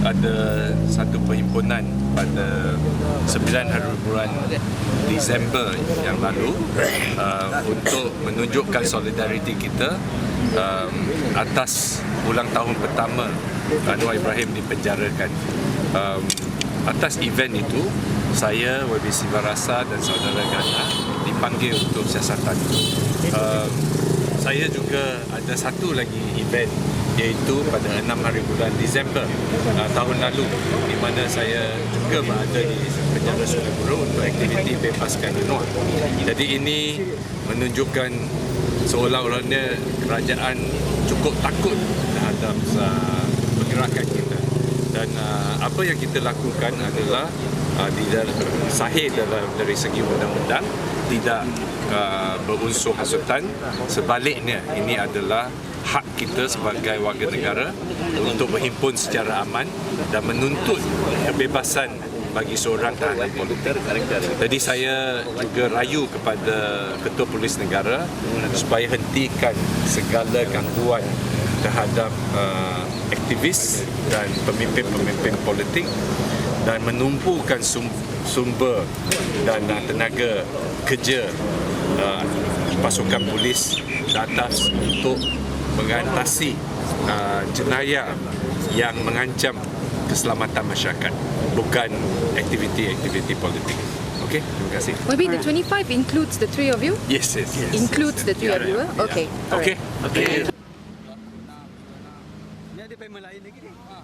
ada satu perhimpunan pada 9 hari bulan Disember yang lalu uh, untuk menunjukkan solidariti kita um, atas ulang tahun pertama Anwar Ibrahim dipenjarakan. Um, atas event itu, saya, YB Sibarasa dan saudara Gana dipanggil untuk siasatan. Um, saya juga ada satu lagi event iaitu pada 6 hari bulan Disember uh, tahun lalu di mana saya juga berada di penjara Sungai Buloh untuk aktiviti bebaskan Anwar. Jadi ini menunjukkan seolah-olahnya kerajaan cukup takut terhadap uh, pergerakan kita dan uh, apa yang kita lakukan adalah uh, di dalam, sahih dalam dari segi undang-undang tidak uh, berunsur hasutan sebaliknya ini adalah hak kita sebagai warga negara untuk berhimpun secara aman dan menuntut kebebasan bagi seorang tahanan politik. Jadi saya juga rayu kepada Ketua Polis Negara supaya hentikan segala gangguan terhadap uh, aktivis dan pemimpin-pemimpin politik dan menumpukan sum- sumber dan uh, tenaga kerja uh, pasukan polis di atas untuk mengatasi uh, jenayah yang mengancam keselamatan masyarakat bukan aktiviti-aktiviti politik. Okey, terima kasih. Maybe the 25 includes the three of you? Yes, yes, yes. Includes the three Ya, of you, eh? ya. Okay. Okey. Okey. Ni ada payment lain lagi ni. Ha.